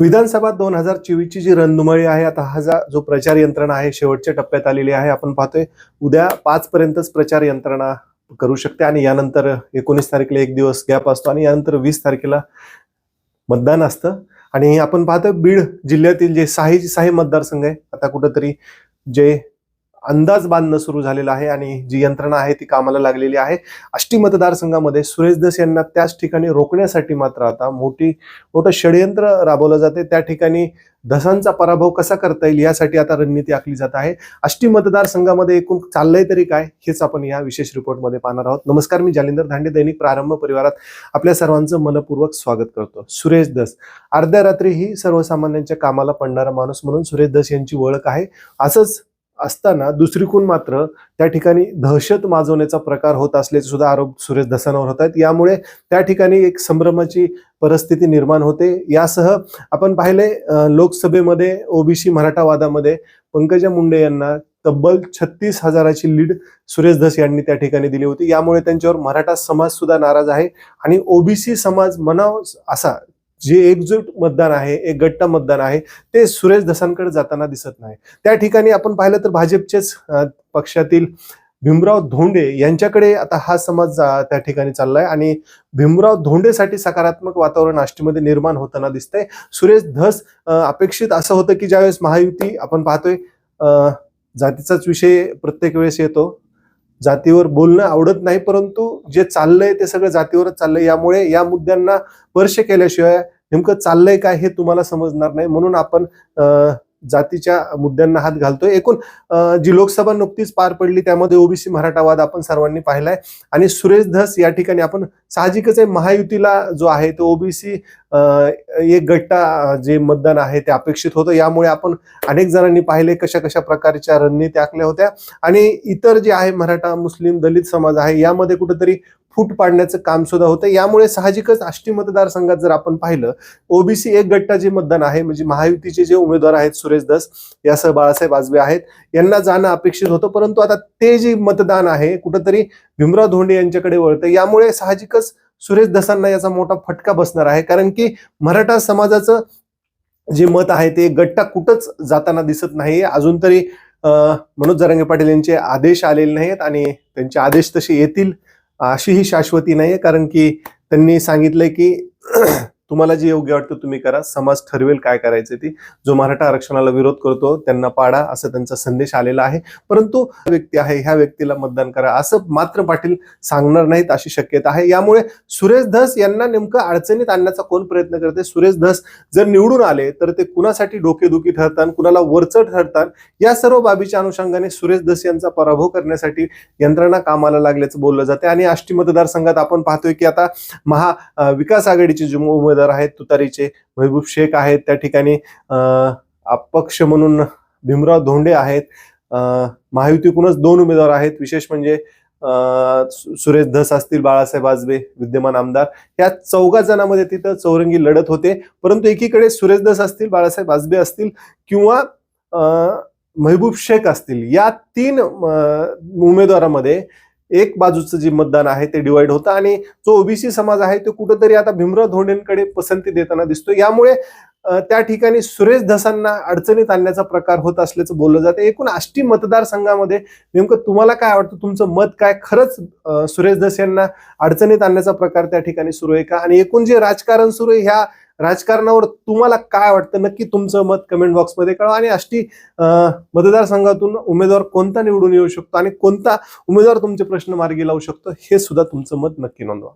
विधानसभा दोन हजार चोवीसची जी रणधुमाळी आहे आता हा जा जो प्रचार यंत्रणा आहे शेवटच्या टप्प्यात आलेली आहे आपण पाहतोय. उद्या पाच पर्यंतच प्रचार यंत्रणा करू शकते आणि यानंतर एकोणीस तारखेला एक दिवस गॅप असतो आणि यानंतर वीस तारखेला मतदान असतं. आणि आपण पाहतोय बीड जिल्ह्यातील जे साही साही मतदारसंघ आहे आता कुठंतरी जे अंदाज बांधणं सुरू झालेलं आहे आणि जी यंत्रणा आहे ती कामाला लागलेली आहे. आष्टी मतदारसंघामध्ये सुरेश दस यांना त्याच ठिकाणी रोखण्यासाठी मात्र आता मोठी मोठं षडयंत्र राबवलं जाते. त्या ठिकाणी धसांचा पराभव कसा करता येईल यासाठी आता रणनीती आखली जात आहे. आष्टी मतदारसंघामध्ये एकूण चाललंय तरी काय हेच आपण या विशेष रिपोर्टमध्ये पाहणार आहोत. नमस्कार मी जालिंदर धांडे दैनिक प्रारंभ परिवारात आपल्या सर्वांचं मनपूर्वक स्वागत करतो. सुरेश दस अर्ध्या रात्री ही सर्वसामान्यांच्या कामाला पडणारा माणूस म्हणून सुरेश दस यांची ओळख आहे. असंच असताना दुसरीकून मात्र त्या ठिकाणी दहशत माजवण्याचा प्रकार होत असल्याचे सुद्धा आरोप सुरेश धसानावर होत आहेत. यामुळे त्या ठिकाणी एक संभ्रमाची परिस्थिती निर्माण होते. यासह आपण पाहिले लोकसभेमध्ये ओबीसी मराठा वादामध्ये पंकजा मुंडे यांना तब्बल छत्तीस हजाराची लीड सुरेश धस यांनी त्या ठिकाणी दिली होती. यामुळे त्यांच्यावर मराठा समाज सुद्धा नाराज आहे आणि ओबीसी समाज मनाव असा जे एकजूट मतदान आहे एक गट्टा मतदान आहे ते सुरेश धसांकडे जाताना दिसत नाही. त्या ठिकाणी आपण पाहिलं तर भाजपचेच पक्षातील भीमराव धोंडे यांच्याकडे आता हा समाज त्या ठिकाणी चाललाय आणि भीमराव धोंडेसाठी सकारात्मक वातावरण आष्टीमध्ये निर्माण होताना दिसतंय. सुरेश धस अपेक्षित असं होतं की ज्यावेळेस महायुती आपण पाहतोय जातीचाच विषय प्रत्येक वेळेस येतो. जातीवर बोलणं आवडत नाही परंतु जे चाललंय ते सगळं जातीवरच चाललंय. यामुळे या मुद्द्यांना स्पर्श केल्याशिवाय नेमकं चाललंय काय हे तुम्हाला समजणार नाही. म्हणून आपण जातीच्या मुद्द्यांना हात घालतोय. एकूण जी लोकसभा नुकतीच पार पडली त्यामध्ये ओबीसी मराठावाद आपण सर्वांनी पाहिलाय. आणि सुरेश धस या ठिकाणी आपण साहजिकच आहे महायुतीला जो आहे तो ओबीसी एक गट्टा जे मतदान आहे ते अपेक्षित होतं. यामुळे आपण अनेक जणांनी पाहिले कशा कशा प्रकारच्या रणनीती आखल्या होत्या. आणि इतर जे आहे मराठा मुस्लिम दलित समाज आहे यामध्ये कुठंतरी फूट पाडण्याचं काम सुद्धा होतं. यामुळे साहजिकच आष्टी मतदारसंघात जर आपण पाहिलं ओबीसी एक गट्टा जे मतदान आहे. म्हणजे महायुतीचे जे उमेदवार आहेत सुरेश दस यासह बाळासाहेब आजवे आहेत. यांना जाणं अपेक्षित होतं परंतु आता ते जे मतदान आहे कुठंतरी भीमराव धोंडे यांच्याकडे वळतं यामुळे साहजिकच सुरेश दसांना याचा मोठा फटका बसणार आहे. कारण की मराठा समाजाचं जे मत आहे ते गट्टा कुठंच जाताना दिसत नाही अजून तरी मनोज जरांगे पाटील यांचे आदेश आलेले नाहीत आणि त्यांचे आदेश तसे येतील. अशी ही शाश्वती नाहीये कारण की त्यांनी सांगितलंय की तुम्हाला जे योग्य वाटतं तुम्ही करा. समाज ठरवेल काय करायचं ती. जो मराठा आरक्षणाला विरोध करतो त्यांना पाडा असं त्यांचा संदेश आलेला आहे. परंतु व्यक्ती आहे ह्या व्यक्तीला मतदान करा असं मात्र पाटील सांगणार नाहीत अशी शक्यता आहे. यामुळे सुरेश धस यांना नेमकं अडचणीत आणण्याचा कोण प्रयत्न करते? सुरेश धस जर निवडून आले तर ते कुणासाठी डोकेदुखी ठरतात कुणाला वरचढ ठरतात? या सर्व बाबीच्या अनुषंगाने सुरेश धस यांचा पराभव करण्यासाठी यंत्रणा कामाला लागल्याचं बोललं जाते आणि आष्टी मतदारसंघात आपण पाहतोय की आता महा विकास आघाडीचे जे उमेदवार आहेत तुतारीचे महबूब शेख आहेत त्या ठिकाणी अपक्ष म्हणून भीमराव धोंडे आहेत महायुतीकडूनच दोन उमेदवार आहेत विशेष म्हणजे सुरेश धस असतील बाळासाहेब आजबे विद्यमान आमदार या चौघा जणांमध्ये तिथं चौरंगी लढत होते परंतु एकीकडे सुरेश धस असतील बाळासाहेब आजबे असतील किंवा महबूब शेख असतील या तीन उमेदवारामध्ये एक बाजूचं जे मतदान आहे ते डिवाइड होतं आणि जो ओबीसी समाज आहे तो कुठंतरी आता भीमराव धोंडेंकडे पसंती देताना दिसतो यामुळे त्या ठिकाणी सुरेश धसांना अडचणीत आणण्याचा प्रकार होत असल्याचं बोललं जातं. एकूण आष्टी मतदारसंघामध्ये नेमकं तुम्हाला काय वाटतं? तुमचं मत काय? खरंच सुरेश धस यांना अडचणीत आणण्याचा प्रकार त्या ठिकाणी सुरू आहे का? आणि एकूण जे राजकारण सुरू आहे ह्या राजकारणावर तुम्हाला काय वाटतं? नक्की तुमचं मत कमेंट बॉक्समध्ये कळवा. आणि आष्टी मतदारसंघातून उमेदवार कोणता निवडून येऊ शकतो? आणि कोणता उमेदवार तुमचे प्रश्न मार्गी लावू शकतो? हे सुद्धा तुमचं मत नक्की नोंदवा.